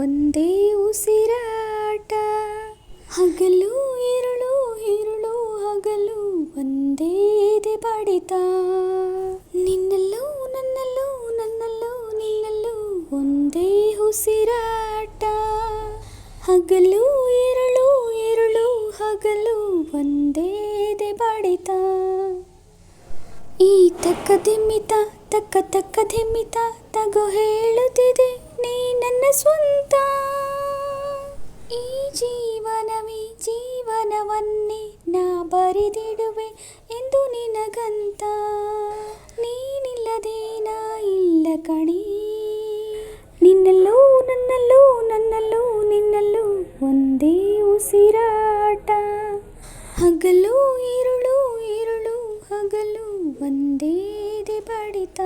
ಒಂದೇ ಉಸಿರಾಟ. ಹಗಲು ಇರುಳು ಇರುಳು, ಹಗಲು ಒಂದೇ ಇದೆ ಬಡಿತ ನಿನ್ನಲ್ಲೂ, ನನ್ನಲ್ಲೂ ನನ್ನಲ್ಲೂ, ನಿನ್ನಲ್ಲೂ ಒಂದೇ ಉಸಿರಾಟ. ಹಗಲು ಇರುಳು ಇರುಳು, ಹಗಲು ಒಂದೇ ಇದೆ ಬಡಿತ ಈ ತಕ್ಕ ದಿಮ್ಮಿತ, ತಕ್ಕ ತಕ್ಕ ತಿಮ್ಮಿತ ತಗೋ ಹೇಳುತ್ತಿದೆ. ಸ್ವಂತ. ಈ ಜೀವನವೇ ಜೀವನವನ್ನೇ ನಾ ಬರೆದಿಡುವೆ ಎಂದು ನಿನಗಂತ. ನೀನಿಲ್ಲದೆ ನಾ ಇಲ್ಲ ಕಣಿ. ನಿನ್ನಲ್ಲೂ ನನ್ನಲ್ಲೂ ನನ್ನಲ್ಲೂ ನಿನ್ನಲ್ಲೂ ಒಂದೇ ಉಸಿರಾಟ. ಹಗಲು ಇರುಳು ಇರುಳು ಹಗಲು ಒಂದೇ ಬಡಿತ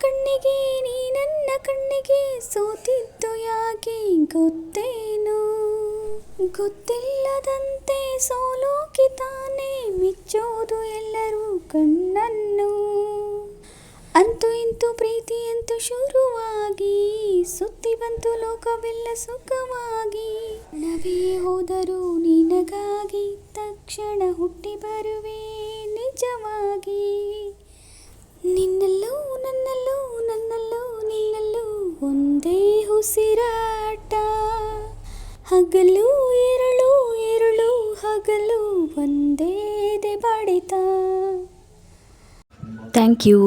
ಕಣ್ಣಿಗೆ, ನೀ ನನ್ನ ಕಣ್ಣಿಗೆ ಸೋತಿದ್ದು ಯಾಕೆ? ಗೊತ್ತೇನು? ಗೊತ್ತಿಲ್ಲದಂತೆ ಸೋಲೋಕೆ ತಾನೇ ಮೆಚ್ಚೋದು ಎಲ್ಲರೂ ಕಣ್ಣನ್ನು. ಅಂತೂ ಇಂತೂ ಪ್ರೀತಿಯಂತೂ ಶುರುವಾಗಿ ಸುತ್ತಿ ಬಂತು ಲೋಕವೆಲ್ಲ ಸುಖವಾಗಿ. ನವೇ ಹೋದರೂ ನಿನಗಾಗಿ ತಕ್ಷಣ ಹುಟ್ಟಿ ಬರುವೆ. ಒಂದೇ ಉಸಿರಾಟ. ಹಗಲು ಎರಳು ಇರುಳು ಹಗಲು ಒಂದೇ ಬಡಿತ ಥ್ಯಾಂಕ್ ಯು